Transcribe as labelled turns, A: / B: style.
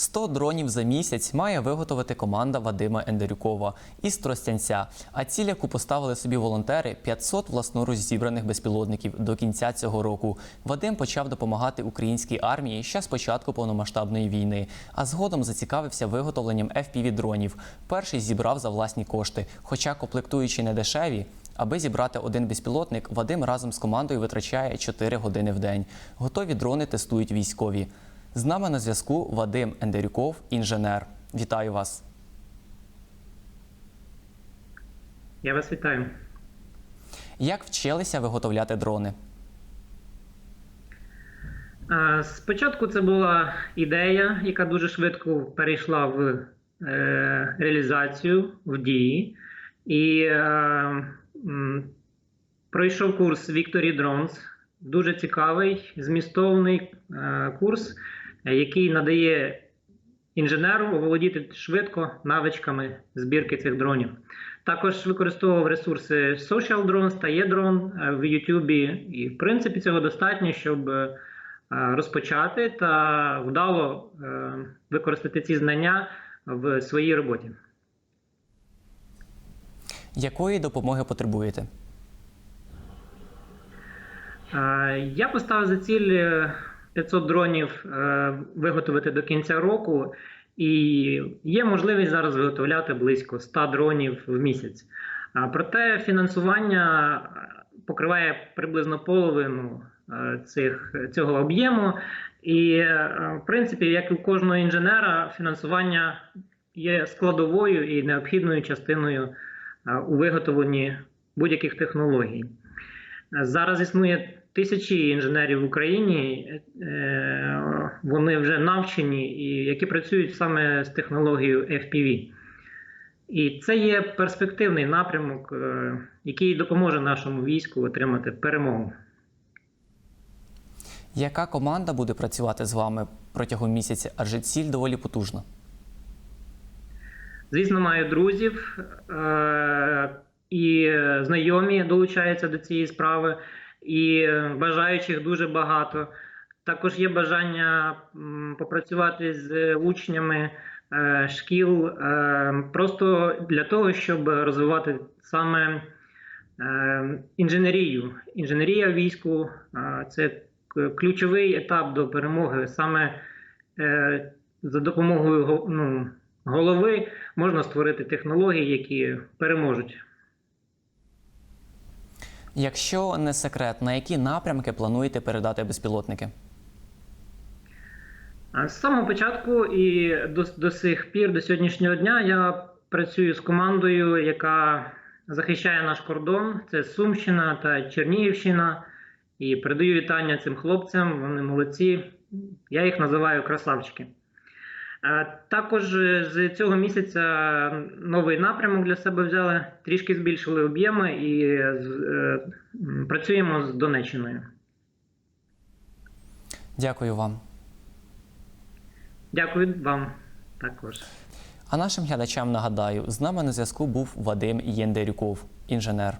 A: 100 дронів за місяць має виготовити команда Вадима Ендерюкова із Тростянця. А ціль, яку поставили собі волонтери, 500 власноруч зібраних безпілотників до кінця цього року. Вадим почав допомагати українській армії ще з початку повномасштабної війни, а згодом зацікавився виготовленням fpv дронів. Перший зібрав за власні кошти, хоча комплектуючі не дешеві. Аби зібрати один безпілотник, Вадим разом з командою витрачає 4 години в день. Готові дрони тестують військові. З нами на зв'язку Вадим Ендерюков, інженер. Вітаю вас.
B: Я вас вітаю.
A: Як вчилися виготовляти дрони?
B: Спочатку це була ідея, яка дуже швидко перейшла в е, реалізацію в дії. І е, пройшов курс Victory Drones. Дуже цікавий, змістовний е, курс, е, який надає інженеру оволодіти швидко навичками збірки цих дронів. Також використовував ресурси Social Drones та E-Drone е, в YouTube. І, в принципі, цього достатньо, щоб розпочати та вдало використати ці знання в своїй роботі.
A: Якої допомоги потребуєте?
B: Е, Я поставив за ціль е, 500 дронів е, виготовити до кінця року, і є можливість зараз виготовляти близько 100 дронів в місяць. Проте фінансування е, покриває приблизно половину е, цих, цього об'єму. І, е, в принципі, як і у кожного інженера, фінансування є складовою і необхідною частиною е, у виготовленні будь-яких технологій. Зараз існує тисячі інженерів в Україні, е, вони вже навчені, і які працюють саме з технологією FPV. І це є перспективний напрямок, е, який допоможе нашому війську отримати перемогу.
A: Яка команда буде працювати з вами протягом місяця? Адже ціль доволі потужна.
B: Звісно, маю друзів е- і знайомі долучаються до цієї справи, і бажаючих дуже багато. Також є бажання попрацювати з учнями е, шкіл е, просто для того, щоб розвивати саме е, інженерію. Інженерія війську е, це ключовий етап до перемоги. Саме е, за допомогою ну, голови можна створити технології, які переможуть.
A: Якщо не секрет, на які напрямки плануєте передати безпілотники?
B: З самого початку і до, до сих пір, до сьогоднішнього дня, я працюю з командою, яка захищає наш кордон. Це Сумщина та Чернігівщина. І передаю вітання цим хлопцям. Вони молодці. Я їх називаю красавчики. Е, Також з цього місяця новий напрямок для себе взяли, трішки збільшили об'єми і е, працюємо з Донеччиною.
A: Дякую вам.
B: Дякую вам також.
A: А нашим глядачам нагадаю, з нами на зв'язку був Вадим Єндерюков, інженер.